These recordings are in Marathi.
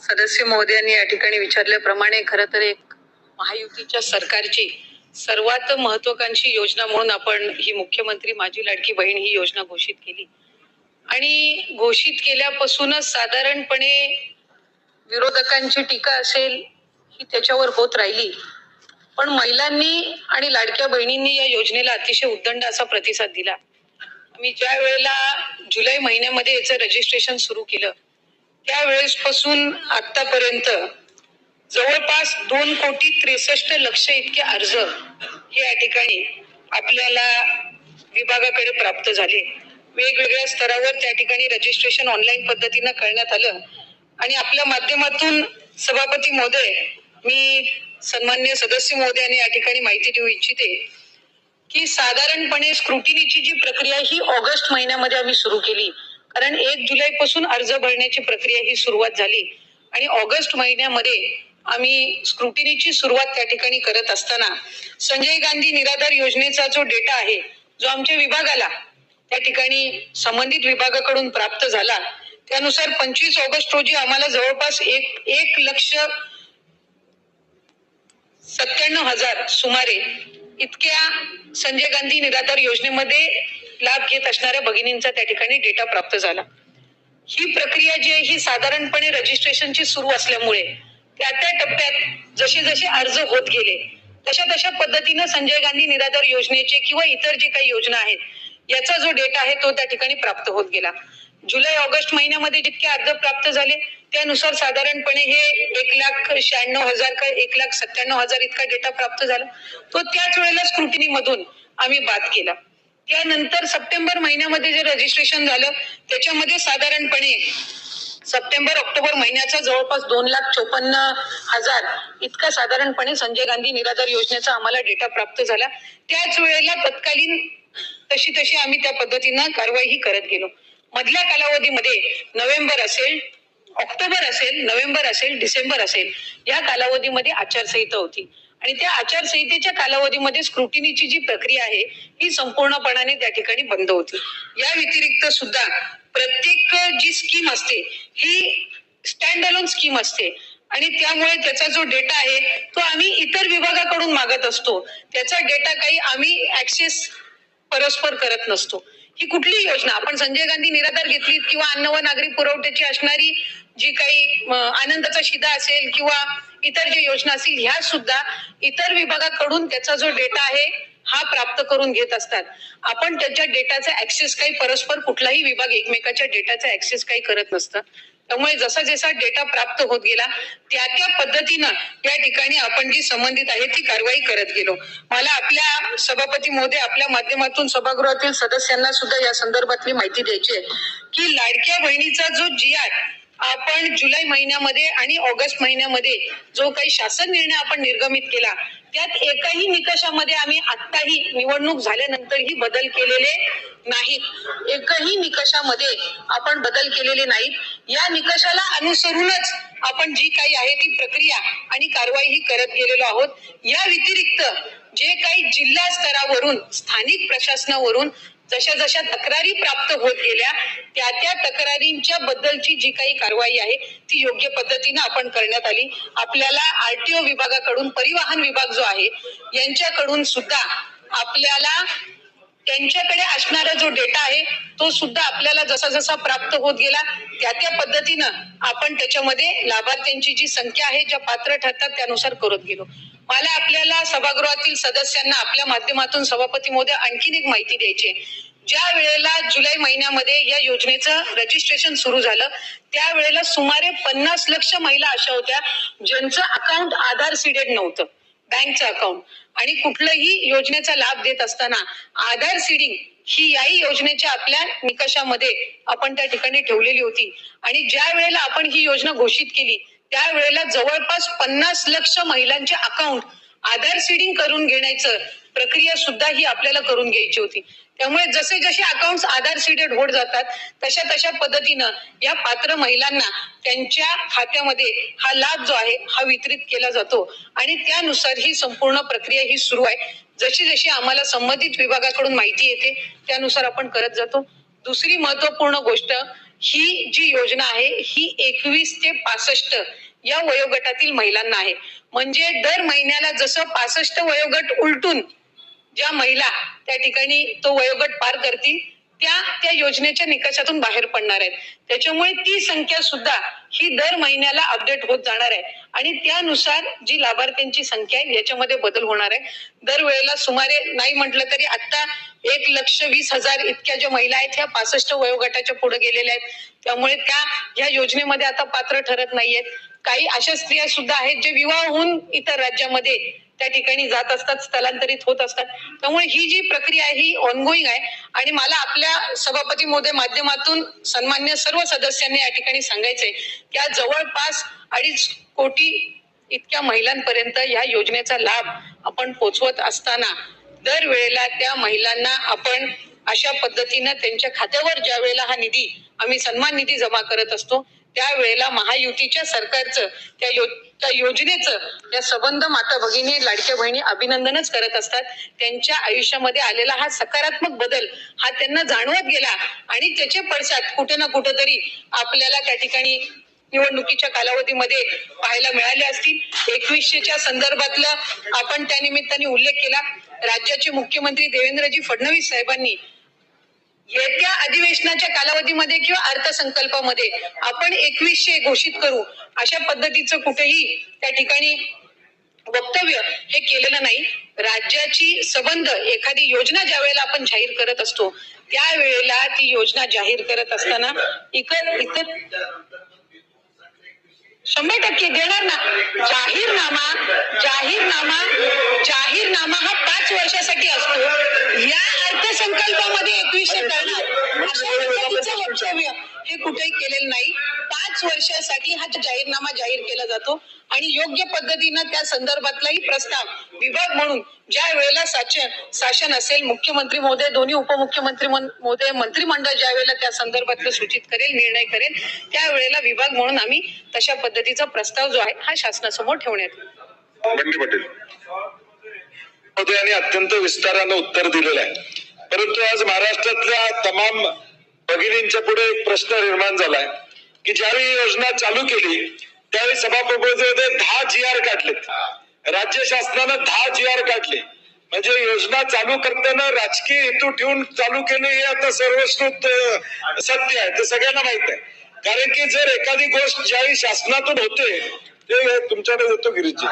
सदस्य महोदयांनी या ठिकाणी विचारल्याप्रमाणे खरं तर एक महायुतीच्या सरकारची सर्वात महत्वाकांक्षी योजना म्हणून आपण ही मुख्यमंत्री माझी लाडकी बहीण ही योजना घोषित केली. आणि घोषित केल्यापासूनच साधारणपणे विरोधकांची टीका असेल ही त्याच्यावर होत राहिली. पण महिलांनी आणि लाडक्या बहिणींनी या योजनेला अतिशय उद्दंड असा प्रतिसाद दिला. मी ज्या वेळेला जुलै महिन्यामध्ये याचं रजिस्ट्रेशन सुरू केलं त्यावेळेस पासून आतापर्यंत जवळपास दोन कोटी त्रेसष्ट लक्ष इतके अर्ज हे या ठिकाणी आपल्याला विभागाकडे प्राप्त झाले. वेगवेगळ्या स्तरावर त्या ठिकाणी रजिस्ट्रेशन ऑनलाईन पद्धतीनं करण्यात आलं. आणि आपल्या माध्यमातून सभापती महोदय मी सन्मान्य सदस्य महोदयाने या ठिकाणी माहिती देऊ इच्छिते की साधारणपणे स्क्रुटिनीची जी प्रक्रिया ही ऑगस्ट महिन्यामध्ये आम्ही सुरू केली. कारण एक जुलै पासून अर्ज भरण्याची प्रक्रिया ही सुरुवात झाली. आणि ऑगस्ट महिन्यामध्ये आम्ही स्क्रुटिनीची सुरुवात त्या ठिकाणी करत असताना संजय गांधी निराधार योजनेचा जो डेटा आहे जो आमच्या विभागाला त्या ठिकाणी संबंधित विभागाकडून प्राप्त झाला त्यानुसार पंचवीस ऑगस्ट रोजी आम्हाला जवळपास एक एक लक्ष सत्त्याण्णव हजार सुमारे इतक्या संजय गांधी निराधार योजनेमध्ये लाभ घेत असणाऱ्या भगिनींचा त्या ठिकाणी डेटा प्राप्त झाला. ही प्रक्रिया जी आहे ही साधारणपणे रजिस्ट्रेशनची सुरू असल्यामुळे त्या त्या टप्प्यात जसे जसे अर्ज होत गेले तशा तशा पद्धतीनं संजय गांधी निराधार योजनेचे किंवा इतर जे काही योजना आहेत याचा जो डेटा आहे तो त्या ठिकाणी प्राप्त होत गेला. जुलै ऑगस्ट महिन्यामध्ये जितके अर्ज प्राप्त झाले त्यानुसार साधारणपणे हे एक लाख शहाण्णव हजार का एक लाख सत्त्याण्णव हजार इतका डेटा प्राप्त झाला. तो त्याच वेळेला स्क्रुटिनी मधून आम्ही बाद केला. त्यानंतर सप्टेंबर महिन्यामध्ये जे रजिस्ट्रेशन झालं त्याच्यामध्ये साधारणपणे सप्टेंबर ऑक्टोबर महिन्याचा जवळपास दोन लाख चोपन्न हजार इतका साधारणपणे संजय गांधी निराधार योजनेचा आम्हाला डेटा प्राप्त झाला. त्याच वेळेला तत्कालीन तशी तशी आम्ही त्या पद्धतीनं कारवाईही करत गेलो. मधल्या कालावधीमध्ये नोव्हेंबर असेल ऑक्टोबर असेल नोव्हेंबर असेल डिसेंबर असेल या कालावधीमध्ये आचारसंहिता होती. आणि त्या आचारसंहितेच्या कालावधीमध्ये स्क्रुटिनीची जी प्रक्रिया आहे ही संपूर्णपणाने त्या ठिकाणी बंद होती. या व्यतिरिक्त सुद्धा प्रत्येक जी स्कीम असते ही स्टँड अलोन स्कीम असते. आणि त्यामुळे त्याचा जो डेटा आहे तो आम्ही इतर विभागाकडून मागत असतो. त्याचा डेटा काही आम्ही ऍक्सेस परस्पर करत नसतो. ही कुठली योजना आपण संजय गांधी निराधार घेतली किंवा अन्न व नागरी पुरवठ्याची असणारी जी काही आनंदाचा शिदा असेल किंवा इतर जे योजना असतील ह्या सुद्धा इतर विभागाकडून त्याचा जो डेटा आहे हा प्राप्त करून घेत असतात. आपण त्याच्या डेटाचा ऍक्सेस काही परस्पर कुठलाही विभाग एकमेकाच्या डेटाचा ऍक्सेस काही करत नसतं. त्यामुळे जसा जसा डेटा प्राप्त होत गेला त्या त्या पद्धतीनं या ठिकाणी आपण जी संबंधित आहे ती कारवाई करत गेलो. मला आपल्या सभापती महोदय आपल्या माध्यमातून सभागृहातील सदस्यांना सुद्धा या संदर्भातली माहिती द्यायची आहे की लाडक्या बहिणीचा जो जी आर आपण जुलै महिन्यामध्ये आणि ऑगस्ट महिन्यामध्ये जो काही शासन निर्णय आपण निर्गमित केला त्यात एकाही निकषामध्ये आम्ही आत्ताही निवडणूक झाल्यानंतरही बदल केलेले नाहीत एकही निकषामध्ये आपण बदल केलेले नाहीत. या निकषाला अनुसरूनच आपण जी काही आहे ती प्रक्रिया आणि कारवाई ही करत गेलेलो आहोत. या व्यतिरिक्त जे काही जिल्हा स्तरावरून स्थानिक प्रशासनावरून जशा जशा तक्रारी प्राप्त होत गेल्या त्या त्या तक्रारींच्या बद्दलची जी काही कारवाई आहे ती योग्य पद्धतीने आपण करण्यात आली. आपल्याला आरटीओ विभागाकडून परिवहन विभाग जो आहे यांच्याकडून सुद्धा आपल्याला त्यांच्याकडे असणारा जो डेटा आहे तो सुद्धा आपल्याला जसा जसा प्राप्त होत गेला त्या त्या पद्धतीनं आपण त्याच्यामध्ये लाभार्थ्यांची जी संख्या आहे ज्या पात्र ठरतात त्यानुसार करत गेलो. मला आपल्याला सभागृहातील सदस्यांना आपल्या माध्यमातून सभापती मोदी आणखीन एक माहिती द्यायची ज्या वेळेला जुलै महिन्यामध्ये या योजनेचं रजिस्ट्रेशन सुरू झालं त्यावेळेला सुमारे पन्नास लक्ष महिला अशा होत्या ज्यांचं अकाउंट आधार सीडेड नव्हतं. बँकचं अकाउंट आणि कुठलंही योजनेचा लाभ देत असताना आधार सीडिंग ही याही योजनेच्या आपल्या निकषामध्ये आपण त्या ठिकाणी ठेवलेली होती. आणि ज्या वेळेला आपण ही योजना घोषित केली त्यावेळेला जवळपास पन्नास लक्ष महिलांचे अकाउंट आधार सीडिंग करून घेण्याचं प्रक्रिया सुद्धा ही आपल्याला करून घ्यायची होती. त्यामुळे जसे जसे अकाउंट आधार सीडेड होत जातात तशा तशा पद्धतीनं या पात्र महिलांना त्यांच्या खात्यामध्ये हा लाभ जो आहे हा वितरित केला जातो. आणि त्यानुसार ही संपूर्ण प्रक्रिया ही सुरू आहे. जशी जशी आम्हाला संबंधित विभागाकडून माहिती येते त्यानुसार आपण करत जातो. दुसरी महत्त्वपूर्ण गोष्ट ही जी योजना आहे ही एकवीस ते पासष्ट या वयोगटातील महिलांना आहे. म्हणजे दर महिन्याला जसं पासष्ट वयोगट उलटून ज्या महिला त्या ठिकाणी तो वयोगट पार करतील त्या त्या योजनेच्या निकषातून बाहेर पडणार आहेत. त्याच्यामुळे ती संख्या सुद्धा ही दर महिन्याला अपडेट होत जाणार आहे. आणि त्यानुसार जी लाभार्थ्यांची संख्या आहे याच्यामध्ये बदल होणार आहे. दरवेळेला सुमारे नाही म्हटलं तरी आता एक लक्ष वीस हजार इतक्या ज्या महिला आहेत ह्या पासष्ट वयोगटाच्या पुढे गेलेल्या आहेत. त्यामुळे त्या ह्या योजनेमध्ये आता पात्र ठरत नाहीयेत. काही अशा स्त्रिया सुद्धा आहेत जे विवाह होऊन इतर राज्यामध्ये त्या ठिकाणी जात असतात स्थलांतरित होत असतात. त्यामुळे ही जी प्रक्रिया आहे ही ऑनगोईंग आहे. आणि मला आपल्या सभापती मोदय माध्यमातून सन्मान्य सर्व सदस्यांनी या ठिकाणी सांगायचंय की आज जवळपास अडीच कोटी इतक्या महिलांपर्यंत या योजनेचा लाभ आपण पोचवत असताना दरवेळेला त्या महिलांना आपण अशा पद्धतीनं त्यांच्या खात्यावर ज्या वेळेला हा निधी आम्ही सन्मान निधी जमा करत असतो त्यावेळेला महायुतीच्या सरकारचं त्या यो त्या योजनेचं या सबंध माता भगिनी लाडक्या बहिणी अभिनंदनच करत असतात. त्यांच्या आयुष्यामध्ये आलेला हा सकारात्मक बदल हा त्यांना जाणवत गेला आणि त्याचे पडसाद कुठे ना कुठेतरी आपल्याला त्या ठिकाणी निवडणुकीच्या कालावधीमध्ये पाहायला मिळाले असतील. एकवीसशेच्या संदर्भातलं आपण त्या निमित्ताने उल्लेख केला. राज्याचे मुख्यमंत्री देवेंद्रजी फडणवीस साहेबांनी येत्या अधिवेशनाच्या कालावधीमध्ये किंवा अर्थसंकल्पामध्ये आपण एकवीसशे घोषित करू अशा पद्धतीचं कुठेही त्या ठिकाणी वक्तव्य हे केलेलं नाही. राज्याची संबंध एखादी योजना ज्या वेळेला आपण जाहीर करत असतो त्यावेळेला ती योजना जाहीर करत असताना इतर इतर शंभर टक्के देणार ना? जाहीरनामा जाहीरनामा जाहीरनामा हा पाच वर्षासाठी असतो. या अर्थसंकल्पामध्ये एकवीसशे करणार अशा पद्धतीचं वक्तव्य हे कुठेही केलेलं नाही पाच वर्षासाठी हा जाहीरनामा जाहीर केला जातो आणि योग्य पद्धतीनं त्या संदर्भातलाही प्रस्ताव विभाग म्हणून ज्या वेळेला शासन शासन असेल मुख्यमंत्री महोदय दोन्ही उपमुख्यमंत्री महोदय मंत्रिमंडळ ज्या वेळेला त्या संदर्भातलं सूचित करेल निर्णय करेल त्यावेळेला विभाग म्हणून आम्ही तशा पद्धतीचा प्रस्ताव जो आहे हा शासनासमोर ठेवण्यात येईल यांनी अत्यंत विस्तारानं उत्तर दिलेलं आहे. परंतु आज महाराष्ट्रातल्या तमाम भगिनींच्या पुढे एक प्रश्न निर्माण झालाय की ज्यावेळी योजना चालू केली त्यावेळी सभापतीमध्ये दहा जी आर काढलेत. राज्य शासनानं दहा जी आर काढले. म्हणजे योजना चालू करताना राजकीय हेतू ठेवून चालू केले हे आता सर्वश्रुत सत्य आहे. ते सगळ्यांना माहीत आहे. कारण की जर एखादी गोष्ट ज्यावेळी शासनातून होते ते तुमच्याकडे येतो गिरीजी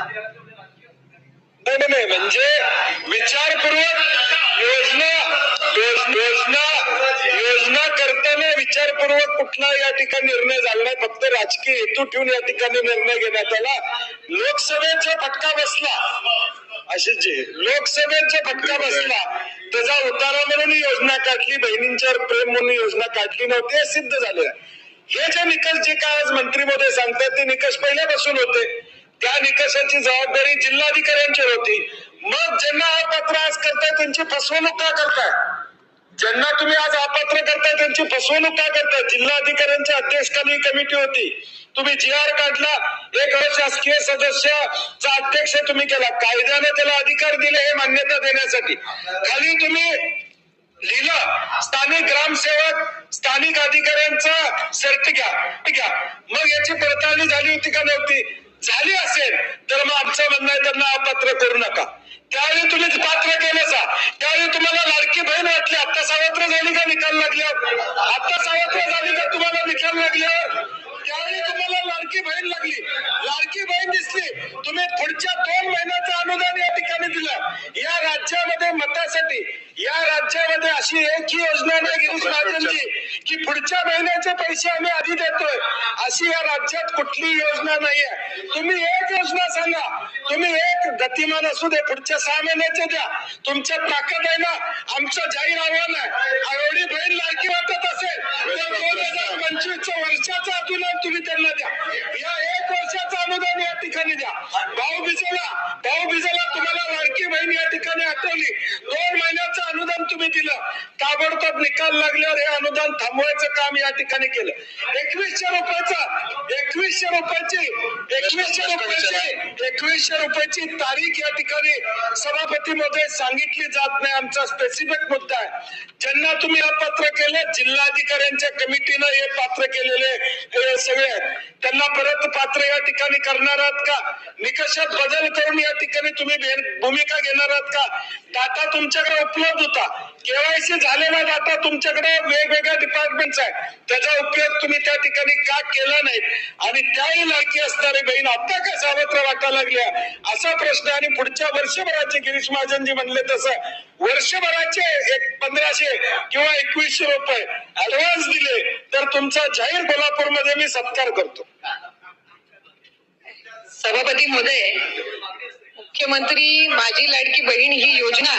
नाही नाही, म्हणजे विचारपूर्वक योजना योजना योजना करताना विचारपूर्वक कुठला या ठिकाणी निर्णय झाला नाही फक्त राजकीय हेतू ठेवून या ठिकाणी निर्णय घेण्यात आला. लोकसभेचा फटका बसला. असे जे लोकसभेचा फटका बसला त्याचा उतारा म्हणून योजना काढली बहिणींच्यावर प्रेम म्हणून योजना काढली नव्हती हे सिद्ध झालेलं हे जे निकष जे काय आज मंत्री महोदय सांगतात ते निकष पहिल्यापासून होते. त्या निकषाची जबाबदारी जिल्हाधिकाऱ्यांची होती. मग ज्यांना अपात्र आज करताय त्यांची फसवणूक का करताय? ज्यांना तुम्ही आज अपात्र करताय त्यांची फसवणूक का करताय? जिल्हाधिकाऱ्यांच्या अध्यक्षखाली कमिटी होती. तुम्ही जी आर काढला. एक शासकीय सदस्याचा अध्यक्ष तुम्ही केला. कायद्याने त्याला अधिकार दिले हे मान्यता देण्यासाठी. खाली तुम्ही लिहिलं स्थानिक ग्रामसेवक स्थानिक अधिकाऱ्यांचा सर्ट घ्या. ठीक मग याची पडताळणी झाली होती का नव्हती? झाली असेल तर मग आमचं म्हणणं आहे त्यांना अपात्र करू नका. त्यावेळी तुम्ही पात्र केलं सा. त्यावेळी तुम्हाला लाडकी बहीण वाटली आता सावत्र झाली का निकाल लागल्यावर? आता सावत्र झाली का तुम्हाला निकाल लागल्यावर? त्यावेळी तुम्हाला लाडकी बहीण लागली. लाडकी बहीण दिसली. तुम्ही पुढच्या दोन महिन्याचं अनुदान या ठिकाणी दिलं. या राज्यामध्ये मतासाठी या राज्यामध्ये अशी एकही योजना नाही गिरीश महाजनजी की पुढच्या महिन्याचे पैसे आम्ही आधी देतोय. अशी या राज्यात कुठली योजना नाहीये. तुम्ही एक योजना सांगा. तुम्ही एक गतिमान असू दे पुढच्या सहा महिन्याचे द्या. तुमच्या ताकद आहे ना? आमचं जाहीर आव्हान आहे. एवढी बहीण लाडकी वाटत असेल तर दोन हजार पंचवीसच्या वर्षाचं अनुदान तुम्ही त्यांना द्या. या एक वर्षाचं अनुदान या ठिकाणी द्या. भाऊ बिजेला भाऊ बिजेला तुम्हाला लाडकी बहीण या ठिकाणी आठवली. दोन महिन्याचं अनुदान तुम्ही दिलं. ताबडतोब निकाल लागल्यावर हे अनुदान थांबवायचं काम या ठिकाणी केलं. एकवीसशे रुपयाचा एकवीसशे रुपयाची एकवीसशे रुपयाची एकवीसशे रुपयाची तारीख या ठिकाणी सभापती मध्ये सांगितली जात नाही. आमचा स्पेसिफिक मुद्दा आहे. ज्यांना तुम्ही अपात्र केलं जिल्हाधिकाऱ्यांच्या कमिटीनं हे पात्र केलेले सगळे आहेत. त्यांना परत पात्र या ठिकाणी करणार आहात का? निकषात बदल करून या ठिकाणी तुम्ही भूमिका घेणार आहात का? डाटा तुमच्याकडे उपलब्ध होता. केवायसी झालेला डाटा तुमच्याकडे? वेगवेगळ्या डिपार्टमेंटचा आहे त्याचा उपयोग तुम्ही त्या ठिकाणी का केला नाही? आणि त्याही लायकी असणारी बहीण आता का सावत्र वाटायला लागल्या असा प्रश्न आणि पुढच्या वर्षभराचे गिरीश महाजनजी म्हणले तसं. वर्षभराचे एक पंधराशे किंवा एकवीसशे रुपये ऍडव्हान्स दिले. तर तुमचा जाहीर कोल्हापूरमध्ये मी सत्कार करतो. सभापती महोदय मुख्यमंत्री माझी लाडकी बहीण ही योजना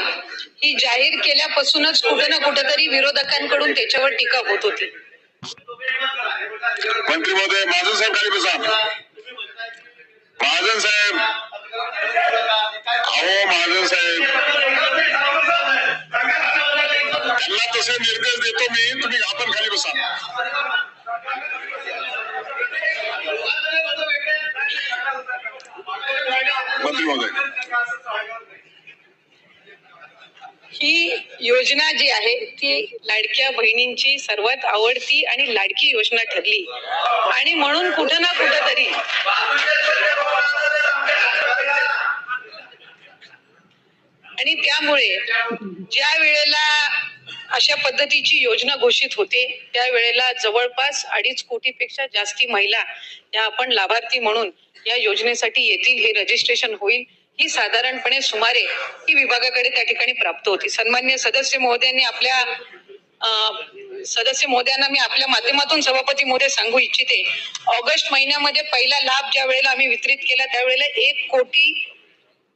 ही जाहीर केल्यापासूनच कुठं ना कुठेतरी विरोधकांकडून त्याच्यावर टीका होत होती. मंत्री महोदय महाजन साहेब खाली बसा. महाजन साहेब अहो महाजन साहेब. त्यांना तसे निर्देश देतो मी तुम्ही आपण खाली बसा मंत्री महोदय। ही योजना जी आहे ती लाडक्या बहिणींची सर्वात आवडती आणि लाडकी योजना ठरली. आणि म्हणून कुठं ना कुठं तरी आणि त्यामुळे ज्या वेळेला अशा पद्धतीची योजना घोषित होते. त्यावेळेला जवळपास अडीच कोटीपेक्षा जास्ती महिला या आपण लाभार्थी म्हणून या योजनेसाठी येतील हे रजिस्ट्रेशन होईल. ही साधारणपणे सुमारे ही विभागाकडे त्या ठिकाणी प्राप्त होती. सन्मान्य सदस्य महोदयांनी आपल्या सदस्य महोदयांना मी आपल्या माध्यमातून सभापती महोदय सांगू इच्छिते. ऑगस्ट महिन्यामध्ये पहिला लाभ ज्या वेळेला आम्ही वितरित केला त्यावेळेला एक कोटी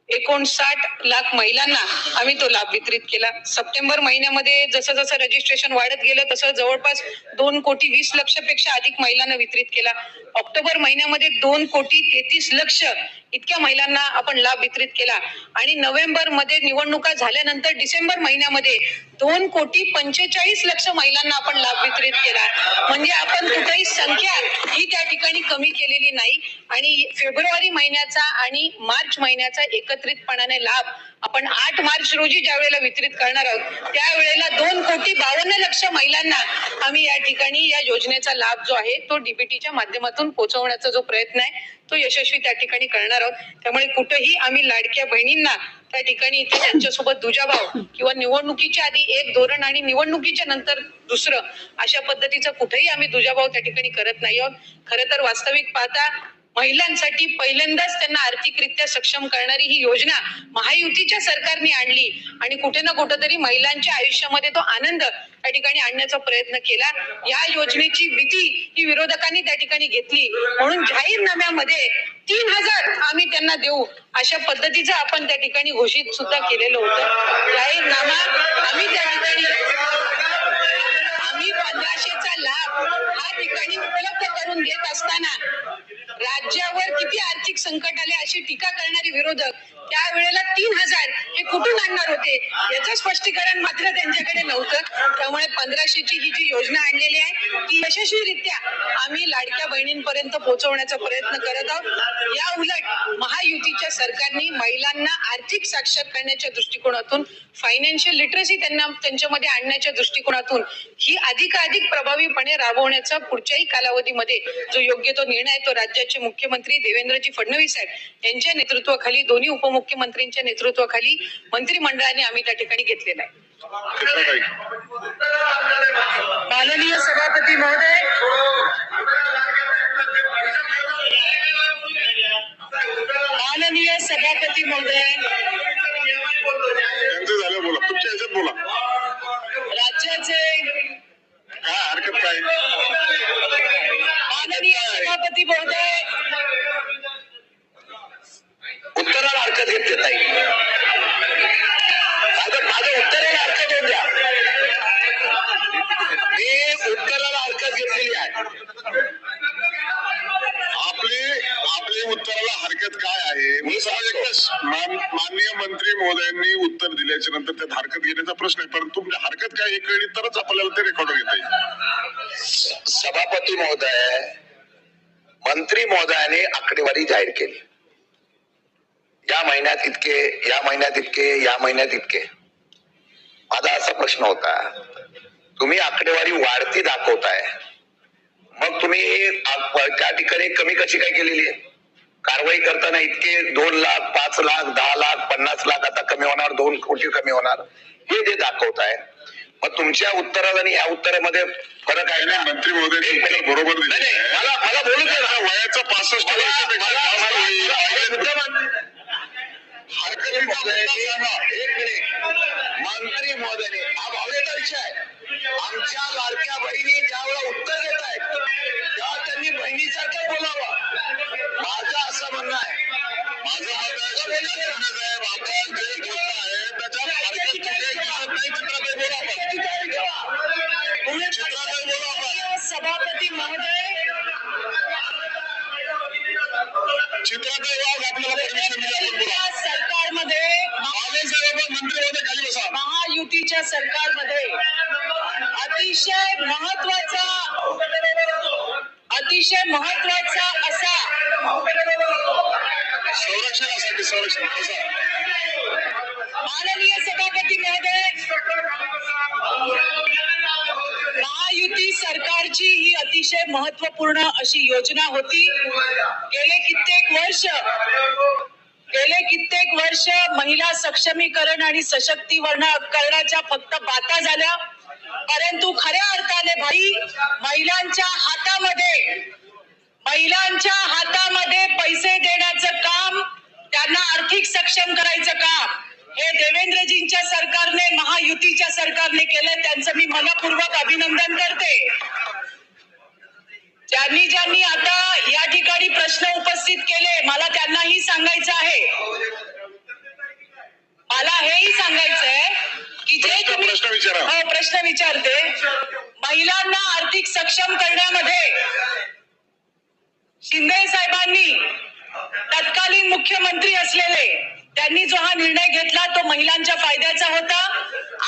एकोणसाठ लाख महिलांना आम्ही तो लाभ वितरित केला. सप्टेंबर महिन्यामध्ये जसं जसं रजिस्ट्रेशन वाढत गेलं तसं जवळपास दोन कोटी वीस लक्षपेक्षा अधिक महिलांना वितरित केला. ऑक्टोबर महिन्यामध्ये दोन कोटी तेहतीस लक्ष इतक्या महिलांना आपण लाभ वितरित केला. आणि नोव्हेंबरमध्ये निवडणुका झाल्यानंतर डिसेंबर महिन्यामध्ये दोन कोटी पंचेचाळीस लक्ष महिलांना आपण लाभ वितरित केला. म्हणजे आपण कुठेही संख्या ही त्या ठिकाणी कमी केलेली नाही. आणि फेब्रुवारी महिन्याचा आणि मार्च महिन्याचा एकत्रितपणाने लाभ आपण आठ मार्च रोजी ज्या वेळेला वितरित करणार आहोत त्यावेळेला दोन कोटी बावन्न लक्ष महिलांना आम्ही या ठिकाणी या योजनेचा लाभ जो आहे तो डीबीटीच्या माध्यमातून पोहोचवण्याचा जो प्रयत्न आहे तो यशस्वी त्या ठिकाणी करणार आहोत. त्यामुळे कुठेही आम्ही लाडक्या बहिणींना त्या ठिकाणी इथे त्यांच्यासोबत दुजाभाव किंवा निवडणुकीच्या आधी एक धोरण आणि निवडणुकीच्या नंतर दुसरं अशा पद्धतीचा कुठेही आम्ही दुजाभाव त्या ठिकाणी करत नाही आहोत. खरं तर वास्तविक पाहता महिलांसाठी पहिल्यांदाच त्यांना आर्थिकरित्या सक्षम करणारी ही योजना महायुतीच्या सरकारने आणली. आणि कुठे ना कुठेतरी महिलांच्या आयुष्यामध्ये तो आनंद त्या ठिकाणी आणण्याचा प्रयत्न केला. या योजनेची भीती ही विरोधकांनी त्या ठिकाणी घेतली. म्हणून जाहीरनाम्यामध्ये तीन हजार आम्ही त्यांना देऊ अशा पद्धतीचं आपण त्या ठिकाणी घोषित सुद्धा केलेलं होतं. जाहीरनामा आम्ही त्या ठिकाणी भाषेचा लाभ हा ठिकाणी उपलब्ध करून घेत असताना राज्यावर किती आर्थिक संकट आले अशी टीका करणारे विरोधक त्यावेळेला तीन हजार हे कुठून आणणार होते? याचं स्पष्टीकरण मात्र त्यांच्याकडे नव्हतं. त्यामुळे पंधराशेची ही जी योजना आणलेली आहे ती यशस्वीरित्या आम्ही लाडक्या बहिणींपर्यंत पोहोचवण्याचा प्रयत्न करत आहोत. या उलट महायुतीच्या सरकारने महिलांना आर्थिक साक्षर करण्याच्या दृष्टिकोनातून फायनान्शियल लिटरसी त्यांना त्यांच्यामध्ये आणण्याच्या दृष्टिकोनातून ही अधिकाधिक प्रभावीपणे राबवण्याचा पुढच्याही कालावधीमध्ये जो योग्य तो निर्णय तो राज्याचे मुख्यमंत्री देवेंद्रजी फडणवीस साहेब यांच्या नेतृत्वाखाली दोन्ही उप उपमुख्यमंत्र्यांच्या नेतृत्वाखाली मंत्रिमंडळाने आम्ही त्या ठिकाणी घेतलेला आहे. माननीय सभापती महोदय माननीय सभापती महोदय राज्याचे काय हरकत काय माननीय सभापती महोदय उत्तराला हरकत घेतली ताई माझं माझं उत्तराला हरकत होऊन द्या. मी उत्तराला हरकत घेतलेली आहे. आपली आपल्या उत्तराला हरकत काय आहे? मी सांगतो. मान- माननीय मंत्री महोदयांनी उत्तर दिल्याच्या नंतर त्यात हरकत घेण्याचा प्रश्न आहे. परंतु तुमची हरकत काय हे कळली तरच आपल्याला ते रेकॉर्ड घेता येईल सभापती महोदय मंत्री महोदयाने आकडेवारी जाहीर केली. या महिन्यात इतके या महिन्यात इतके या महिन्यात इतके. माझा असा प्रश्न होता तुम्ही आकडेवारी वाढती दाखवताय मग तुम्ही त्या ठिकाणी कमी कशी काय केलेली आहे? कारवाई करताना इतके दोन लाख पाच लाख दहा लाख पन्नास लाख आता कमी होणार दोन कोटी कमी होणार हे जे दाखवताय मग तुमच्या उत्तरात आणि या उत्तरामध्ये फरक आहे ना मंत्री उत्तर बरोबर. मला मला बोलू दे. वयाचं पासष्ट मला- सरकारची ही अतिशय महत्त्वपूर्ण अशी योजना होती. गेले कित्येक वर्ष गेले कित्येक वर्ष महिला सक्षमीकरण आणि सशक्तीकरणाच्या फक्त बाता झाल्या. परंतु खऱ्या अर्थाने भाई महिलांच्या हातामध्ये महिलांच्या हातामध्ये पैसे देण्याचं काम त्यांना आर्थिक सक्षम करायचं काम हे देवेंद्रजींच्या सरकारने महायुतीच्या सरकारने केलं त्यांचं मी मनपूर्वक अभिनंदन करते. ज्यांनी ज्यांनी आता या ठिकाणी प्रश्न उपस्थित केले मला त्यांनाही सांगायचं आहे. मला हेही सांगायचं आहे की जे तुम्ही. हो प्रश्न विचारते. महिलांना आर्थिक सक्षम करण्यामध्ये शिंदे साहेबांनी तत्कालीन मुख्यमंत्री असलेले त्यांनी जो हा निर्णय घेतला तो महिलांच्या फायद्याचा होता.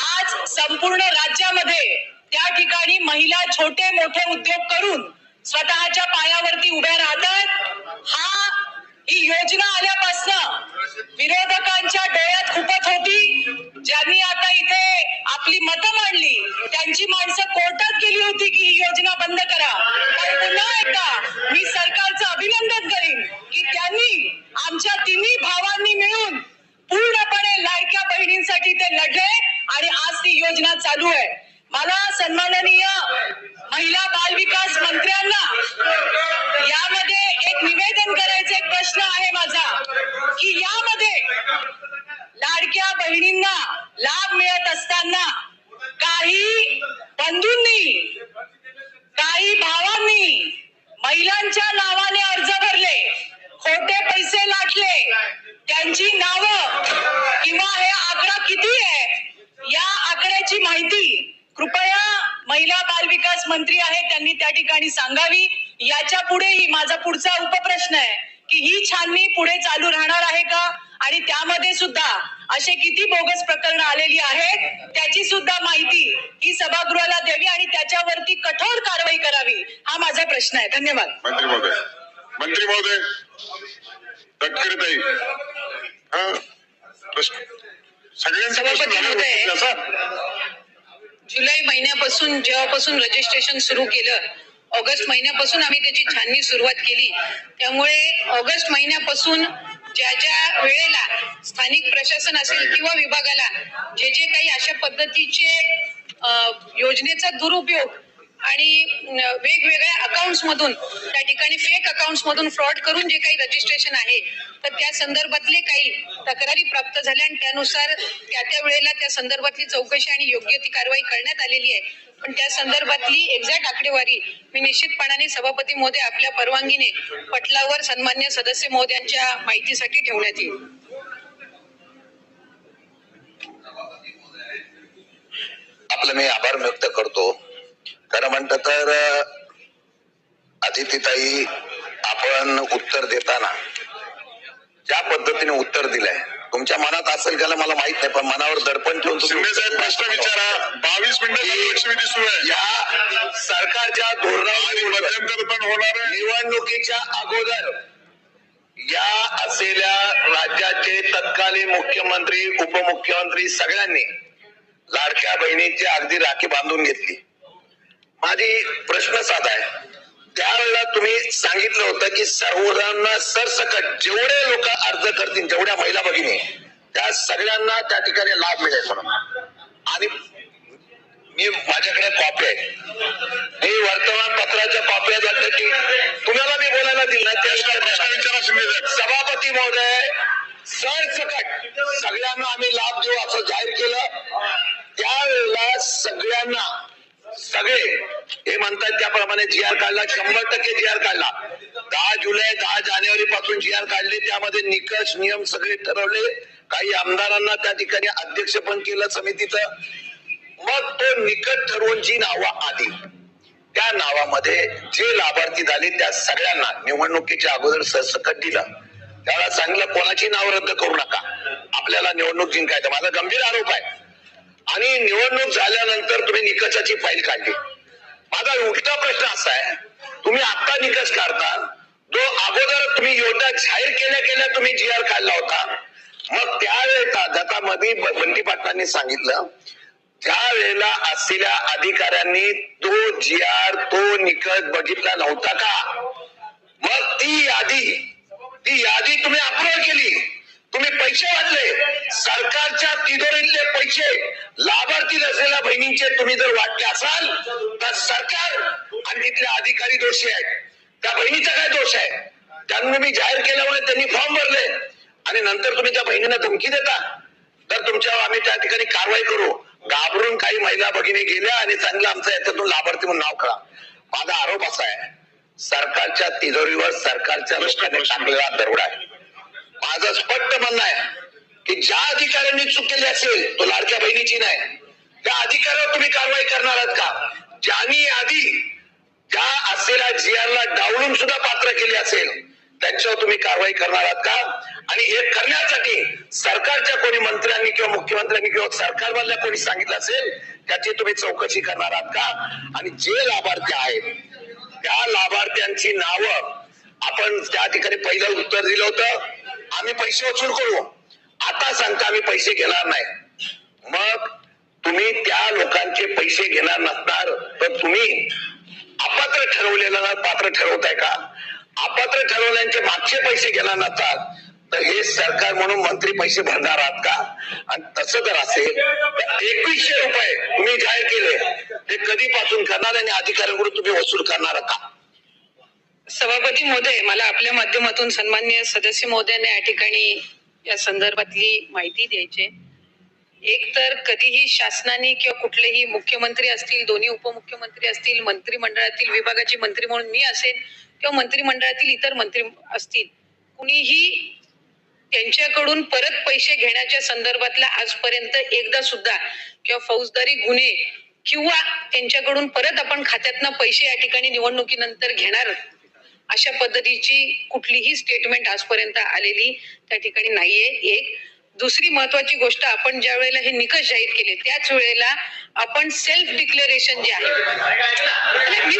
आज संपूर्ण राज्यामध्ये त्या ठिकाणी महिला छोटे मोठे उद्योग करून स्वतःच्या पायावरती उभ्या राहतात. हा ही योजना आल्यापासनं विरोधकांच्या डोळ्यात खुपत होती. ज्यांनी आता इथे आपली मतं मांडली त्यांची माणसं कोर्टात गेली होती की ही योजना बंद करा. पण पुन्हा एकदा मी सरकारचं अभिनंदन करीन की त्यांनी आमच्या तिन्ही भावांनी मिळून पूर्णपणे लाडक्या बहिणींसाठी ते लढले आणि आज ती योजना चालू आहे. मला सन्माननीय महिला बाल विकास मंत्र्यांना यामध्ये एक निवेदन करायचं एक प्रश्न आहे माझा की यामध्ये लाडक्या बहिणींना लाभ मिळत असताना काही बंधूंनी काही भावांनी महिलांच्या नावाने अर्ज भरले. खोटे पैसे लाटले. त्यांची नावं किंवा हे आकडा किती आहे या आकड्याची माहिती कृपया महिला बाल विकास मंत्री आहे त्यांनी त्या ठिकाणी सांगावी. याच्या पुढेही माझा पुढचा उपप्रश्न आहे की ही छाननी पुढे चालू राहणार आहे का? आणि त्यामध्ये सुद्धा असे किती बोगस प्रकरण आलेली आहेत त्याची सुद्धा माहिती ही सभागृहाला द्यावी आणि त्याच्यावरती कठोर कारवाई करावी हा माझा प्रश्न आहे. धन्यवाद. मंत्री महोदय. मंत्री महोदय हा? सगळ्यांचे प्रश्न झाले? जुलै महिन्यापासून जेव्हापासून रजिस्ट्रेशन सुरू केलं ऑगस्ट महिन्यापासून आम्ही त्याची छाननी सुरुवात केली. त्यामुळे ऑगस्ट महिन्यापासून ज्या ज्या वेळेला स्थानिक प्रशासन असेल किंवा विभागाला जे जे काही अशा पद्धतीचे योजनेचा दुरुपयोग आणि वेगवेगळ्या अकाउंट्स मधून त्या ठिकाणी फेक अकाउंट्स मधून फ्रॉड करून जे काही रजिस्ट्रेशन आहे तर त्या संदर्भातले काही तक्रारी प्राप्त झाल्या आणि त्यानुसार त्या त्या वेळेला त्या संदर्भातली चौकशी आणि योग्य ती कारवाई करण्यात आलेली आहे. पण त्या संदर्भातली एक्झॅक्ट आकडेवारी मी निश्चितपणाने सभापती महोदय आपल्या परवानगीने पटलावर सन्मान्य सदस्य महोदयांच्या माहितीसाठी ठेवण्यात येईल. आपलं मी आभार व्यक्त करतो. खरं म्हणतं तर अदितीताई आपण उत्तर देताना ज्या पद्धतीने उत्तर दिलंय तुमच्या मनात असेल का मला माहीत नाही पण मनावर दडपण ठेवून प्रश्न विचारा. बावीस मिनिटं या सरकारच्या धोरणावर निवडणुकीच्या अगोदर या असलेल्या राज्याचे तत्कालीन मुख्यमंत्री उपमुख्यमंत्री सगळ्यांनी लाडक्या बहिणीची अगदी राखी बांधून घेतली. माझी प्रश्न साधा आहे. त्यावेळेला तुम्ही सांगितलं होतं की सर्वांना सरसकट जेवढे लोक अर्ज करतील जेवढ्या महिला भगिनी त्या सगळ्यांना त्या ठिकाणी लाभ मिळेल म्हणून. आणि मी माझ्याकडे कॉपी आहे. मी वर्तमानपत्राच्या कॉप्या जातात की तुम्हाला मी बोलायला दिलं सभापती महोदय सरसकट सगळ्यांना आम्ही लाभ देऊ असं जाहीर केलं. त्यावेळेला सगळ्यांना सगळे. हे म्हणतात त्याप्रमाणे जी आर काढला शंभर टक्के जी आर काढला. दहा जुलै दहा जानेवारी पासून जी आर काढले. त्यामध्ये निकष नियम सगळे ठरवले. काही आमदारांना त्या ठिकाणी अध्यक्ष पण केलं समितीचं. मग तो निकट ठरवून जी नावं आली त्या नावामध्ये जे लाभार्थी झाले त्या सगळ्यांना निवडणुकीच्या अगोदर सरसकट दिलं. त्याला सांगितलं कोणाची नाव रद्द करू नका? आपल्याला निवडणूक जिंकायचं माझा गंभीर आरोप आहे. आणि निवडणूक झाल्यानंतर तुम्ही निकषाची फाईल काढली. माझा उलटा प्रश्न असा आहे तुम्ही आता निकष काढता जो अगोदर तुम्ही योजना जाहीर केल्या केल्या तुम्ही जी आर काढला होता. मग त्यावेळेला गटामध्ये मध्ये बंडी पाटलांनी सांगितलं त्यावेळेला असलेल्या अधिकाऱ्यांनी तो जी आर तो निकष बघितला नव्हता का? मग ती यादी ती यादी तुम्ही अप्रूव्ह केली. तुम्ही पैसे वाटले सरकारच्या तिजोरीतले पैसे लाभार्थी नसलेल्या बहिणींचे तुम्ही जर वाटले असाल तर सरकार आणि तिथले अधिकारी दोषी आहेत. त्या बहिणीचा काय दोष आहे? त्यांना मी जाहीर केल्यामुळे त्यांनी फॉर्म भरले आणि नंतर तुम्ही त्या बहिणींना धमकी देता. तर तुमच्यावर आम्ही त्या ठिकाणी कारवाई करू. घाबरून काही महिला भगिनी गेल्या आणि चांगलं आमचं याच्यातून लाभार्थी म्हणून नाव करा. माझा आरोप असा आहे सरकारच्या तिजोरीवर सरकारच्या लोकांनी टाकलेला दरोडा आहे. माझं स्पष्ट म्हणणं आहे की ज्या अधिकाऱ्यांनी चूक केली असेल तो लाडक्या बहिणीची नाही. त्या अधिकाऱ्यावर तुम्ही कारवाई करणार आहात का? ज्यांनी आधी त्या असलेल्या जीआरला डावलून सुद्धा पात्र केले असेल त्यांच्यावर तुम्ही कारवाई करणार आहात का? आणि हे करण्यासाठी सरकारच्या कोणी मंत्र्यांनी किंवा मुख्यमंत्र्यांनी किंवा सरकारमधल्या कोणी सांगितलं असेल त्याची तुम्ही चौकशी करणार आहात का? आणि जे लाभार्थी आहेत त्या लाभार्थ्यांची नावं आपण त्या ठिकाणी पहिलं उत्तर दिलं होतं. आम्ही पैसे वसूल करू. आता सांगता आम्ही पैसे घेणार नाही. मग तुम्ही त्या लोकांचे पैसे घेणार नसणार तर तुम्ही अपात्र ठरवलेलं पात्र ठरवताय का? अपात्र ठरवल्यांचे मागचे पैसे घेणार नसतात. तर हे सरकार म्हणून मंत्री पैसे भरणार आहात का? आणि तसं जर असेल तर एकवीसशे रुपये तुम्ही जाहीर केले. ते कधीपासून करणार आणि अधिकाऱ्यांकडून तुम्ही वसूल करणार का? सभापती महोदय मला आपल्या माध्यमातून सन्मान्य सदस्य महोदयांना या ठिकाणी या संदर्भातली माहिती द्यायची एक तर कधीही शासनाने किंवा कुठलेही मुख्यमंत्री असतील दोन्ही उपमुख्यमंत्री असतील मंत्रिमंडळातील विभागाचे मंत्री म्हणून मी असेल किंवा मंत्रिमंडळातील इतर मंत्री असतील कुणीही त्यांच्याकडून परत पैसे घेण्याच्या संदर्भातला आजपर्यंत एकदा सुद्धा किंवा फौजदारी गुन्हे किंवा त्यांच्याकडून परत आपण खात्यातनं पैसे या ठिकाणी निवडणुकीनंतर घेणार अशा पद्धतीची कुठलीही स्टेटमेंट आजपर्यंत आलेली त्या ठिकाणी नाहीये एक. दुसरी महत्वाची गोष्ट आपण ज्या वेळेला हे निकष जाहीर केले त्याच वेळेला आपण सेल्फ डिक्लेरेशन जे आहे म्हणजे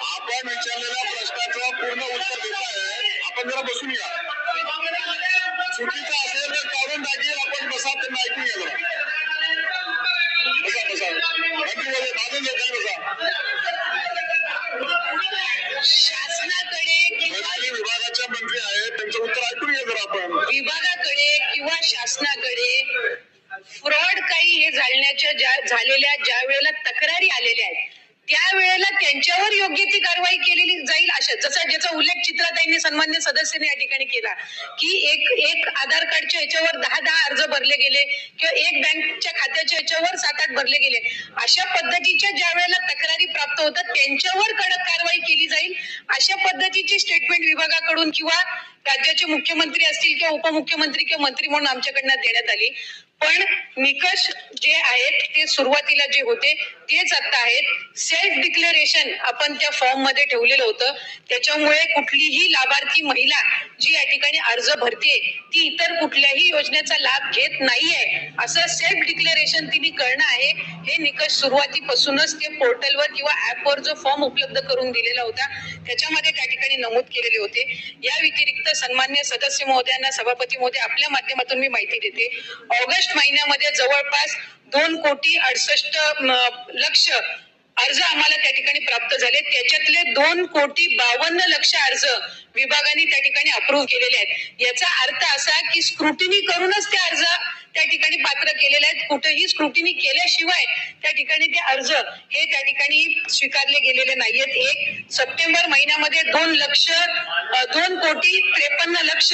आपण विचारलेल्या प्रश्नाचं पूर्ण उत्तर पंधरा बसून या. सन्मान्य सदस्याने या ठिकाणी केला की एक एक आधार कार्डच्या याच्यावर दहा दहा अर्ज भरले गेले किंवा एक बँकच्या खात्याच्या याच्यावर सात आठ भरले गेले. अशा पद्धतीच्या ज्या वेळेला तक्रारी प्राप्त होतात त्यांच्यावर कडक कारवाई केली जाईल. अशा पद्धतीची स्टेटमेंट विभागाकडून किंवा राज्याचे मुख्यमंत्री असतील किंवा उपमुख्यमंत्री किंवा मंत्री म्हणून आमच्याकडनं देण्यात आली. पण निकष जे आहेत ते सुरुवातीला जे होते तेच आता आहेत. सेल्फ डिक्लेरेशन आपण त्या फॉर्ममध्ये ठेवलेलं होतं. त्याच्यामुळे कुठलीही लाभार्थी महिला जी या ठिकाणी अर्ज भरते ती इतर कुठल्याही योजनेचा लाभ घेत नाहीये. असं सेल्फ डिक्लेरेशन तिने करणं आहे. हे निकष सुरुवातीपासूनच ते पोर्टलवर किंवा ऍपवर जो फॉर्म उपलब्ध करून दिलेला होता त्याच्यामध्ये त्या ठिकाणी नमूद केलेले होते. या व्यतिरिक्त सन्मान्य सदस्य महोदयांना सभापती महोदय आपल्या माध्यमातून मी माहिती देते. ऑगस्ट महिन्यामध्ये जवळपास दोन कोटी अडसष्ट लक्ष अर्ज आम्हाला त्या ठिकाणी प्राप्त झाले. त्याच्यातले दोन कोटी बावन्न लक्ष अर्ज विभागाने त्या ठिकाणी अप्रूव्ह केलेले आहेत. याचा अर्थ असा की स्क्रुटिनी करूनच ते अर्ज त्या ठिकाणी पात्र केलेले आहेत. कुठेही स्क्रुटिनी केल्याशिवाय त्या ठिकाणी ते अर्ज हे त्या ठिकाणी स्वीकारले गेलेले नाहीयेत. एक सप्टेंबर महिन्यामध्ये दोन लक्ष दोन कोटी त्रेपन्न लक्ष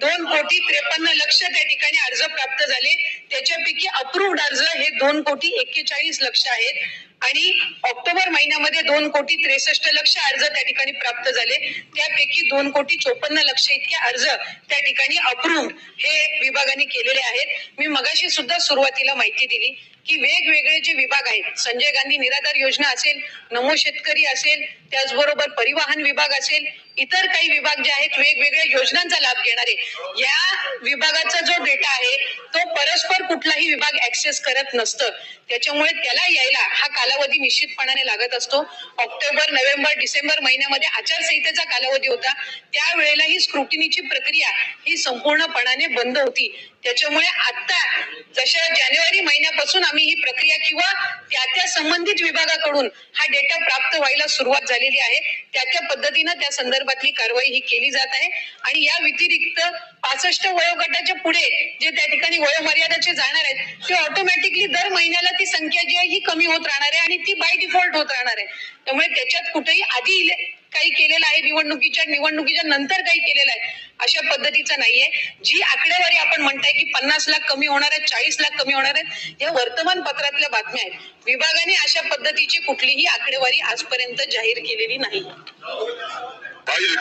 दोन कोटी त्रेपन्न लक्ष त्या ठिकाणी अर्ज प्राप्त झाले. त्याच्यापैकी अप्रूव्ड अर्ज हे दोन कोटी एक्केचाळीस लक्ष आहेत. आणि ऑक्टोबर महिन्यामध्ये दोन कोटी त्रेसष्ट लक्ष अर्ज त्या ठिकाणी प्राप्त झाले. त्यापैकी दोन कोटी चोपन्न लक्ष इतके अर्ज त्या ठिकाणी अप्रूव्ह हे विभागाने केलेले आहेत. मी मगाशी सुद्धा सुरुवातीला माहिती दिली. की वेगवेगळे जे विभाग आहेत संजय गांधी निराधार योजना असेल नमो शेतकरी असेल त्याचबरोबर परिवहन विभाग असेल इतर काही विभाग जे आहेत वेगवेगळ्या योजनांचा लाभ घेणारे या विभागाचा जो डेटा आहे तो परस्पर कुठलाही विभाग ऍक्सेस करत नसतं. त्याच्यामुळे त्याला यायला हा कालावधी निश्चितपणाने लागत असतो. ऑक्टोबर नोव्हेंबर डिसेंबर महिन्यामध्ये आचारसंहितेचा कालावधी होता. त्यावेळेला ही स्क्रुटिनीची प्रक्रिया ही संपूर्णपणाने बंद होती. त्याच्यामुळे आता जशा जानेवारी महिन्यापासून आम्ही ही प्रक्रिया किंवा त्या त्या संबंधित विभागाकडून हा डेटा प्राप्त व्हायला सुरुवात झालेली आहे. त्या त्या पद्धतीनं त्या संदर्भातली कारवाई ही केली जात आहे. आणि या व्यतिरिक्त पासष्ट वयोगटाच्या पुढे जे त्या ठिकाणी वयोमर्यादाचे जाणार आहेत ते ऑटोमॅटिकली दर महिन्याला ती संख्या जी आहे ही कमी होत राहणार आहे आणि ती बाय डिफॉल्ट होत राहणार आहे. त्यामुळे त्याच्यात कुठेही आधी काही केलेलं आहे निवडणुकीच्या निवडणुकीच्या नंतर काही केलेलं आहे. अशा पद्धतीचं नाहीये. जी आकडेवारी आपण म्हणताय की पन्नास लाख कमी होणार आहेत चाळीस लाख कमी होणार आहेत या वर्तमानपत्रातल्या बातम्या आहेत. विभागाने अशा पद्धतीची कुठलीही आकडेवारी आजपर्यंत जाहीर केलेली नाही. भाई